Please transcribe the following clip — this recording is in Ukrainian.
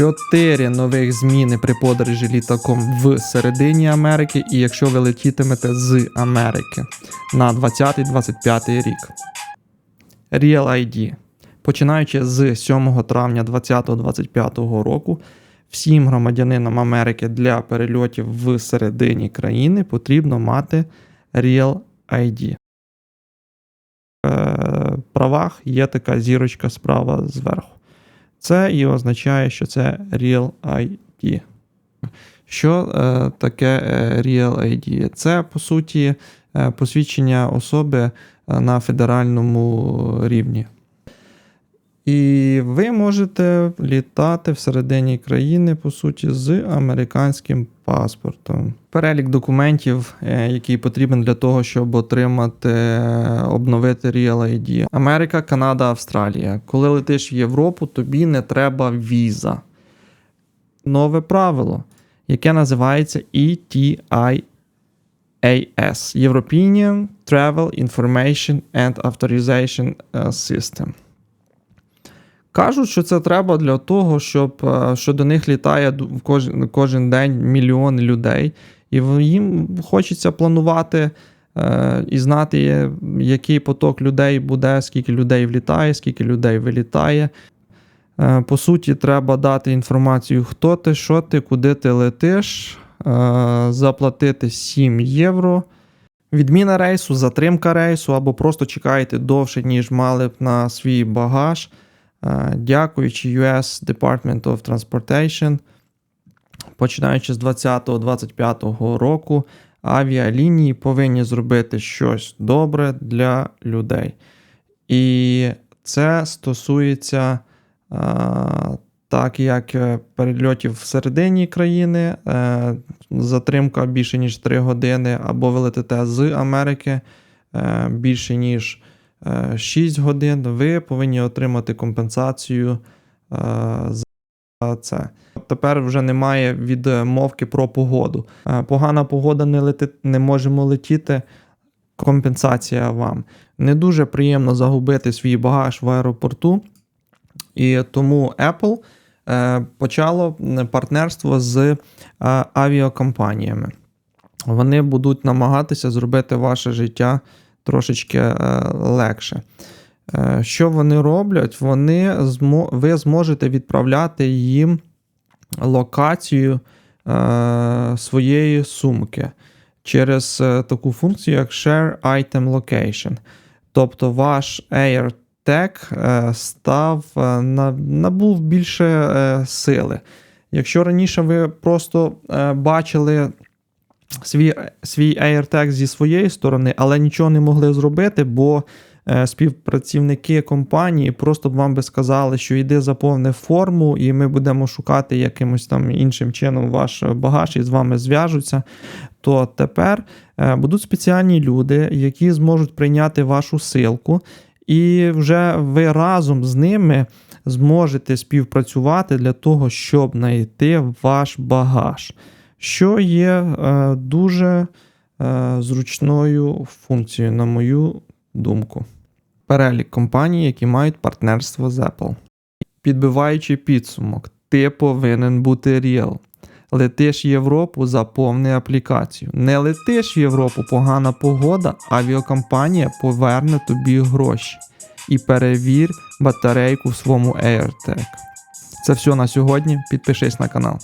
4 нових зміни при подорожі літаком в середині Америки, і якщо ви летітимете з Америки на 20-25 рік. Real ID. Починаючи з 7 травня 2025 року, всім громадянинам Америки для перельотів в середині країни потрібно мати Real ID. Е, правах є така зірочка справа зверху. Це і означає, що це Real ID. Що е, таке е, Real ID? Це, по суті, е, посвідчення особи е, на федеральному рівні. І ви можете літати всередині країни, по суті, з американським паспортом. Перелік документів, е, який потрібен для того, щоб отримати, е, обновити Real ID. Америка, Канада, Австралія. Коли летиш в Європу, тобі не треба віза. Нове правило, яке називається ETIAS European Travel Information and Authorization е, System. Кажуть, що це треба для того, щоб е, що до них літає кожен, кожен день мільйони людей, і їм хочеться планувати е, і знати, який поток людей буде, скільки людей влітає, скільки людей вилітає. Е, По суті, треба дати інформацію, хто ти, що ти, куди ти летиш, заплатити 7 євро. Відміна рейсу, затримка рейсу, або просто чекаєте довше, ніж мали б на свій багаж. Е, Дякуючи US Department of Transportation, починаючи з 2020-2025 року, авіалінії повинні зробити щось добре для людей. І це стосується е, так, як перельотів всередині країни, е, затримка більше ніж 3 години, або ви з Америки більше ніж 6 годин, ви повинні отримати компенсацію е, за це. Тепер вже немає відмовки про погоду. Е, Погана погода не лети, не можемо летіти. Компенсація вам. Не дуже приємно загубити свій багаж в аеропорту. І тому Apple е, почало партнерство з е, авіакомпаніями. Вони будуть намагатися зробити ваше життя трошечки е, легше. Е, Що вони роблять? Вони ви зможете відправляти їм локацію е, своєї сумки через таку функцію, як Share Item Location. Тобто ваш AirTag став на, набув більше сили. Якщо раніше ви просто бачили свій, свій AirTag зі своєї сторони, але нічого не могли зробити, бо е, співпрацівники компанії просто б вам би сказали, що йди заповни форму, і ми будемо шукати якимось там іншим чином ваш багаж і з вами зв'яжуться. То тепер е, будуть спеціальні люди, які зможуть прийняти вашу силку, і вже ви разом з ними зможете співпрацювати для того, щоб знайти ваш багаж що є е, дуже е, зручною функцією, на мою думку. Перелік компаній, які мають партнерство з Apple. Підбиваючи підсумок, ти повинен бути Real. Летиш в Європу, заповни аплікацію. Не летиш в Європу, погана погода, авіакомпанія поверне тобі гроші. І перевір батарейку в своєму AirTag. Це все на сьогодні. Підпишись на канал.